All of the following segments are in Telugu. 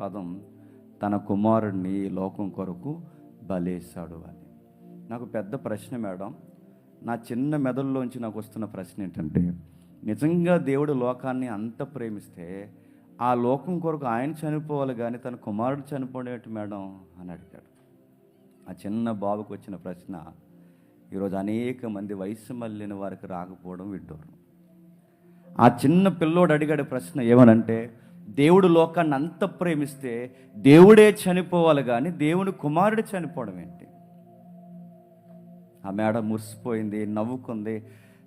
పదం తన కుమారుడిని ఈ లోకం కొరకు బలేశాడు అని. నాకు పెద్ద ప్రశ్న మేడం. నా చిన్న మెదడులోంచి నాకు వస్తున్న ప్రశ్న ఏంటంటే నిజంగా దేవుడు లోకాన్ని అంత ప్రేమిస్తే ఆ లోకం కొరకు ఆయన చనిపోవాలి కానీ తన కుమారుడు చనిపోయేటి మేడం? అని అడిగాడు. ఆ చిన్న బాబుకు వచ్చిన ప్రశ్న ఈరోజు అనేక మంది వయసు మళ్ళిన వారికి రాకపోవడం విడ్డూరం. ఆ చిన్న పిల్లోడు అడిగాడు ప్రశ్న ఏమనంటే దేవుడు లోకాన్ని అంత ప్రేమిస్తే దేవుడే చనిపోవాలి కానీ దేవుని కుమారుడు చనిపోవడం ఏంటి? ఆ మేడ మురిసిపోయింది నవ్వుకుంది.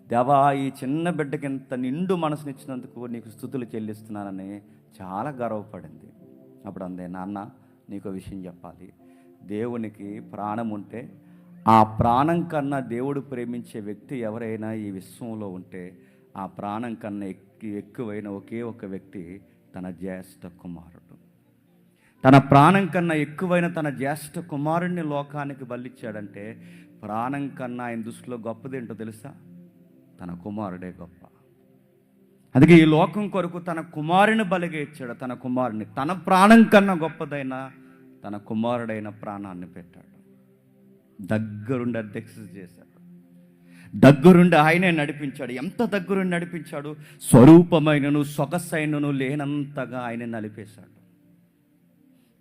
దేవా ఈ చిన్న బిడ్డకి ఇంత నిండు మనసునిచ్చినందుకు నీకు స్థుతులు చెల్లిస్తున్నానని చాలా గర్వపడింది. అప్పుడు అందే నాన్న నీకు విషయం చెప్పాలి. దేవునికి ప్రాణం ఉంటే ఆ ప్రాణం కన్నా దేవుడు ప్రేమించే వ్యక్తి ఎవరైనా ఈ విశ్వంలో ఉంటే ఆ ప్రాణం కన్నా ఎక్కి ఎక్కువైన ఒకే ఒక వ్యక్తి తన జ్యేష్ఠ కుమారుడు. తన ప్రాణం కన్నా ఎక్కువైన తన జ్యేష్ఠ కుమారుణ్ణి లోకానికి బలిచ్చాడంటే ప్రాణం కన్నా ఆయన దృష్టిలో గొప్పదేంటో తెలుసా? తన కుమారుడే గొప్ప. అందుకే ఈ లోకం కొరకు తన కుమారుని బలిగా ఇచ్చాడు. తన కుమారుని తన ప్రాణం కన్నా గొప్పదైన తన కుమారుడైన ప్రాణాన్ని పెట్టాడు. దగ్గరుండి అధ్యక్ష చేశాడు. దగ్గరుండి ఆయనే నడిపించాడు. ఎంత దగ్గరుండి నడిపించాడు? స్వరూపమైనను సొగసైనను లేనంతగా ఆయన నలిపేశాడు.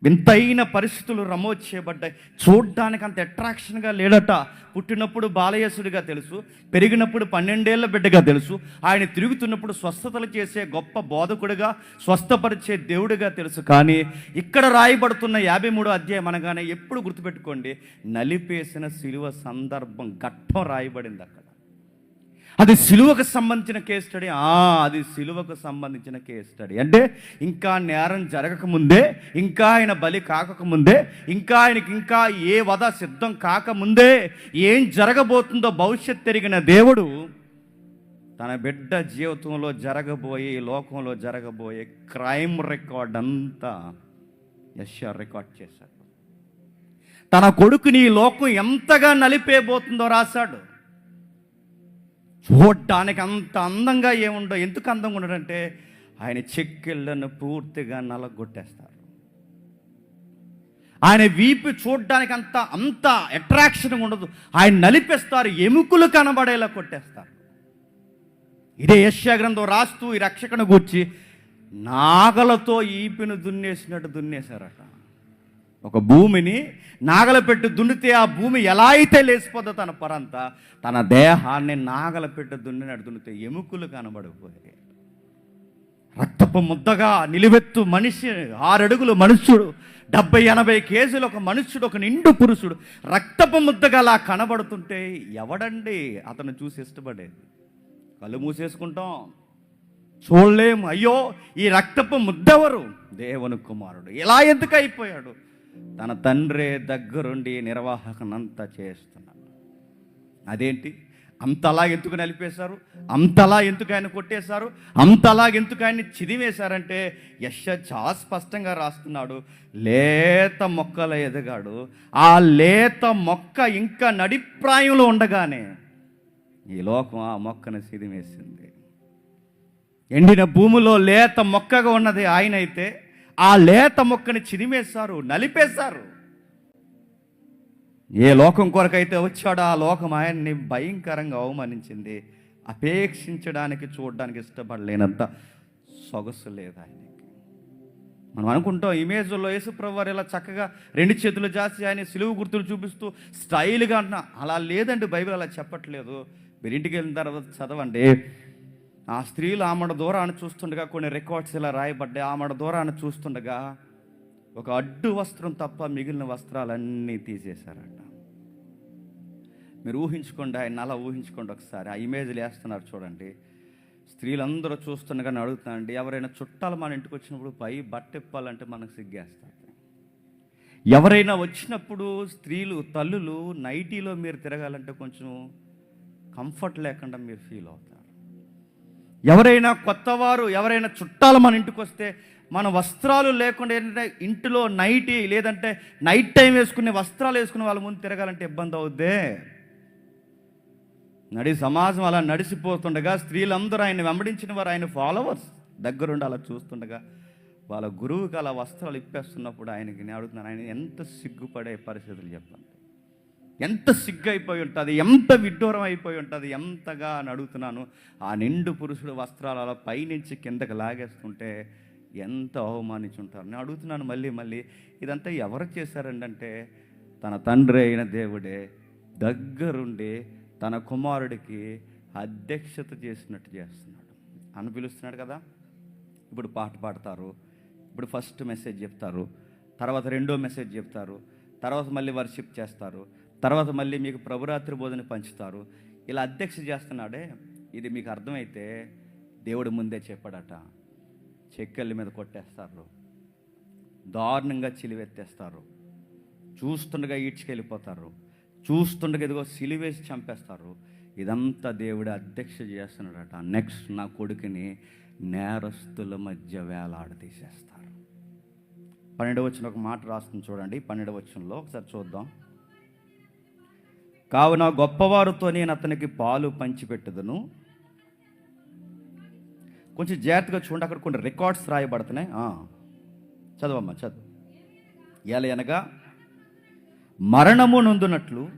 వింతైన పరిస్థితులు రమోజ్ చేయబడ్డాయి. చూడ్డానికి అంత అట్రాక్షన్గా లేడట. పుట్టినప్పుడు బాలయేసుడిగా తెలుసు పెరిగినప్పుడు పన్నెండేళ్ళ బిడ్డగా తెలుసు ఆయన తిరుగుతున్నప్పుడు స్వస్థతలు చేసే గొప్ప బోధకుడిగా స్వస్థపరిచే దేవుడిగా తెలుసు. కానీ ఇక్కడ రాయబడుతున్న యాభై మూడో అధ్యాయం అనగానే ఎప్పుడు గుర్తుపెట్టుకోండి నలిపేసిన శిలువ సందర్భం ఘట్టం రాయబడింది అక్కడ. అది సిలువకు సంబంధించిన కేస్ స్టడీ ఆ, అది సిలువకు సంబంధించిన కేస్ స్టడీ అంటే ఇంకా నేరం జరగకముందే ఇంకా ఆయన బలి కాకముందే ఇంకా ఆయనకి ఇంకా ఏ వధ సిద్ధం కాకముందే ఏం జరగబోతుందో భవిష్యత్ తిరిగిన దేవుడు తన బిడ్డ జీవితంలో జరగబోయే ఈ లోకంలో జరగబోయే క్రైమ్ రికార్డ్ అంతా యశ్యా రికార్డ్ చేశాడు. తన కొడుకుని ఈ లోకం ఎంతగా నలిపేయబోతుందో రాశాడు. చూడడానికి అంత అందంగా ఏముండో ఎందుకు అందంగా ఉండడంటే ఆయన చెక్కిళ్ళను పూర్తిగా నలగొట్టేస్తారు. ఆయన వీపు చూడడానికి అంత అంత అట్రాక్షన్ ఉండదు. ఆయన నలిపేస్తారు ఎముకలు కనబడేలా కొట్టేస్తారు. ఇదే యశ్యా గ్రంథం రాస్తూ ఈ రక్షకుని గూర్చి నాగలతో ఈపిను దున్నేసినట్టు దున్నేశారట. ఒక భూమిని నాగల పెట్టి దున్నితే ఆ భూమి ఎలా అయితే లేచిపోద్దో తన పరంతా తన దేహాన్ని నాగల పెట్టి దున్నినట్టు దున్నితే ఎముకలు కనబడిపోయాయి రక్తపు ముద్దగా నిలువెత్తు మనిషి ఆరడుగులు మనుష్యుడు డెబ్బై ఎనభై కేజీలు ఒక మనుష్యుడు ఒక నిండు పురుషుడు రక్తపు ముద్దగా అలా కనబడుతుంటే ఎవడండి అతను చూసి ఇష్టపడేది? కళ్ళు మూసేసుకుంటాం. చూడలేము అయ్యో ఈ రక్తపు ముద్దెవరు? దేవుని కుమారుడు. ఎలా ఎందుకు అయిపోయాడు? తన తండ్రే దగ్గరుండి నిర్వాహకనంతా చేస్తున్నాడు అదేంటి? అంతలా ఎందుకు నలిపేశారు? అంతలా ఎందుకు ఆయన కొట్టేశారు? అంతలా ఎందుకు ఆయన్ని చిదివేశారంటే యశ చాలా స్పష్టంగా రాస్తున్నాడు. లేత మొక్కల ఎదగాడు. ఆ లేత మొక్క ఇంకా నడిప్రాయంలో ఉండగానే ఈ లోకం ఆ మొక్కను సిదిమేసింది ఎండిన భూమిలో లేత మొక్కగా ఉన్నది ఆయన అయితే ఆ లేత మొక్కని చిదిమేశారు నలిపేశారు. ఏ లోకం కొరకైతే వచ్చాడో ఆ లోకం ఆయన్ని భయంకరంగా అవమానించింది. అపేక్షించడానికి చూడడానికి ఇష్టపడలేనంత సొగసు లేదు ఆయనకి. మనం అనుకుంటాం ఇమేజ్లో యేసుప్రభు ఇలా చక్కగా రెండు చేతులు జాసి ఆయన సిలువు గుర్తులు చూపిస్తూ స్టైల్గా అంటున్నా. అలా లేదండి బైబిల్ అలా చెప్పట్లేదు. మీరు ఇంటికి వెళ్ళిన తర్వాత చదవండి. ఆ స్త్రీలు ఆమెడ దూరాన్ని చూస్తుండగా కొన్ని రికార్డ్స్ ఇలా రాయబడ్డాయి. ఆమెడ దూరాన్ని చూస్తుండగా ఒక అడ్డు వస్త్రం తప్ప మిగిలిన వస్త్రాలన్నీ తీసేశారట. మీరు ఊహించుకోండి ఆయన అలా ఊహించుకోండి ఒకసారి. ఆ ఇమేజ్లు వేస్తున్నారు చూడండి. స్త్రీలందరూ చూస్తుండగా అడుగుతానండి ఎవరైనా చుట్టాలు మన ఇంటికి వచ్చినప్పుడు పై బట్టెప్పాలంటే మనకు సిగ్గేస్తారు ఎవరైనా వచ్చినప్పుడు స్త్రీలు తల్లులు నైటీలో మీరు తిరగాలంటే కొంచెం కంఫర్ట్ లేకుండా మీరు ఫీల్ అవుతారు. ఎవరైనా కొత్తవారు ఎవరైనా చుట్టాలు మన ఇంటికి వస్తే మన వస్త్రాలు లేకుండా ఏంటంటే ఇంటిలో నైటీ లేదంటే నైట్ టైం వేసుకునే వస్త్రాలు వేసుకునే వాళ్ళ ముందు తిరగాలంటే ఇబ్బంది అవుద్దే. నడి సమాజం అలా నడిచిపోతుండగా స్త్రీలందరూ ఆయన వెంబడించిన వారు ఆయన ఫాలోవర్స్ దగ్గరుండి అలా చూస్తుండగా వాళ్ళ గురువుకి అలా వస్త్రాలు ఇప్పేస్తున్నప్పుడు ఆయనకి నేను అడుగుతున్నాను ఆయన ఎంత సిగ్గుపడే పరిస్థితులు చెప్పండి. ఎంత సిగ్గు అయిపోయి ఉంటుంది ఎంత విడ్డూరం అయిపోయి ఉంటుంది ఎంతగా అని అడుగుతున్నాను. ఆ నిండు పురుషుడు వస్త్రాలు అలా పైనుంచి కిందకి లాగేస్తుంటే ఎంత అవమానించుంటారు. నేను అడుగుతున్నాను మళ్ళీ మళ్ళీ ఇదంతా ఎవరు చేశారండి అంటే తన తండ్రి అయిన దేవుడే దగ్గరుండి తన కుమారుడికి అధ్యక్షత చేసినట్టు చేస్తున్నాడు. అని పిలుస్తున్నాడు కదా. ఇప్పుడు పాట పాడతారు. ఇప్పుడు ఫస్ట్ మెసేజ్ చెప్తారు. తర్వాత రెండో మెసేజ్ చెప్తారు. తర్వాత మళ్ళీ వర్షిప్ చేస్తారు. తర్వాత మళ్ళీ మీకు ప్రభురాత్రి బోధన పంచుతారు. ఇలా అధ్యక్ష చేస్తున్నాడే ఇది మీకు అర్థమైతే దేవుడు ముందే చెప్పాడట చెక్కల మీద కొట్టేస్తారు దారుణంగా చిలివెత్తేస్తారు చూస్తుండగా ఈడ్చుకెళ్ళిపోతారు చూస్తుండగా ఇదిగో సిలివేసి చంపేస్తారు. ఇదంతా దేవుడు అధ్యక్ష చేస్తున్నాడట నెక్స్ట్ నా కొడుకుని నేరస్తుల మధ్య వేలాడ తీసేస్తారు పన్నెండు ఒక మాట రాస్తుంది చూడండి పన్నెండవచ్చంలో ఒకసారి చూద్దాం. కావున గొప్పవారితో నేను అతనికి పాలు పంచిపెట్టదును. కొంచెం జాగ్రత్తగా చూడండి అక్కడ కొన్ని రికార్డ్స్ రాయబడుతున్నాయి. చదవమ్మా చదువు. ఎలా అనగా మరణము నొందునట్లు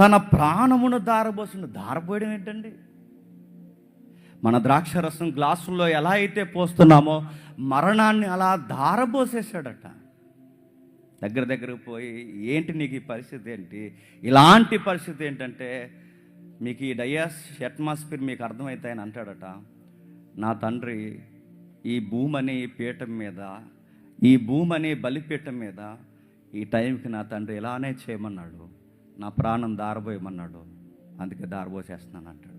తన ప్రాణమును దారబోసిన దారబోయడం ఏంటండి? మన ద్రాక్ష రసం గ్లాసుల్లో ఎలా అయితే పోస్తున్నామో మరణాన్ని అలా దారబోసేసాడట దగ్గర దగ్గరకు పోయి ఏంటి నీకు ఈ పరిస్థితి ఏంటి? ఇలాంటి పరిస్థితి ఏంటంటే మీకు ఈ డయాస్ అట్మాస్ఫియర్ మీకు అర్థమవుతాయని అంటాడట. నా తండ్రి ఈ భూమి అనే పీఠం మీద ఈ భూమి అనే బలిపీఠం మీద ఈ టైంకి నా తండ్రి ఇలానే చేయమన్నాడు. నా ప్రాణం దారబోయమన్నాడు. అందుకే దారబోసేస్తున్నాను అంటాడు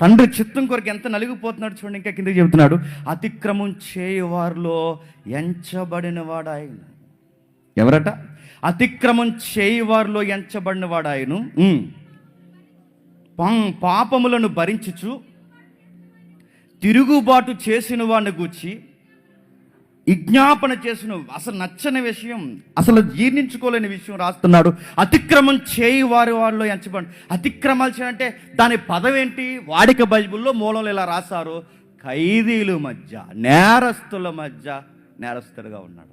తండ్రి చిత్తం కొరకు ఎంత నలిగిపోతున్నాడు చూడండి ఇంకా కిందకి చెబుతున్నాడు అతిక్రమం చేయువారిలో ఎంచబడిన వాడాయన ఎవరట? అతిక్రమం చేయువారిలో ఎంచబడిన వాడాయను పం- పాపములను భరించుచు తిరుగుబాటు చేసిన వాడిని గూర్చి విజ్ఞాపన చేసిన అసలు నచ్చని విషయం అసలు జీర్ణించుకోలేని విషయం రాస్తున్నాడు. అతిక్రమం చేయి వారి వారిలో ఎంచబడి అతిక్రమాలు చేయాలంటే దాని పదం ఏంటి? వాడిక బైబిల్లో మూలంలో ఇలా రాశారు ఖైదీల మధ్య నేరస్తుల మధ్య నేరస్తులుగా ఉన్నాడట.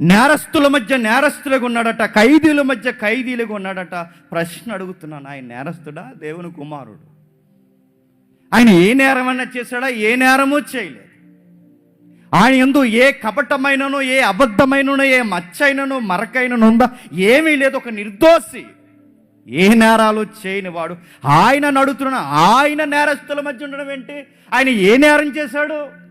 నేరస్తుల మధ్య నేరస్తులుగా ఉన్నాడట ఖైదీల మధ్య ఖైదీలుగా ఉన్నాడట. ప్రశ్న అడుగుతున్నాను ఆయన నేరస్తుడా? దేవుని కుమారుడు. ఆయన ఏ నేరమైనా చేశాడా? ఏ నేరమూ చేయలేదు. ఆయన ఎందు ఏ కపటమైనను ఏ అబద్ధమైనను ఏ మచ్చైనను మరకైనను ఉందా? ఏమీ లేదు. ఒక నిర్దోషి ఏ నేరాలు చేయని వాడు ఆయన నడుతున్న ఆయన నేరస్తుల మధ్య ఉండడం ఏంటి? ఆయన ఏ నేరం చేశాడు?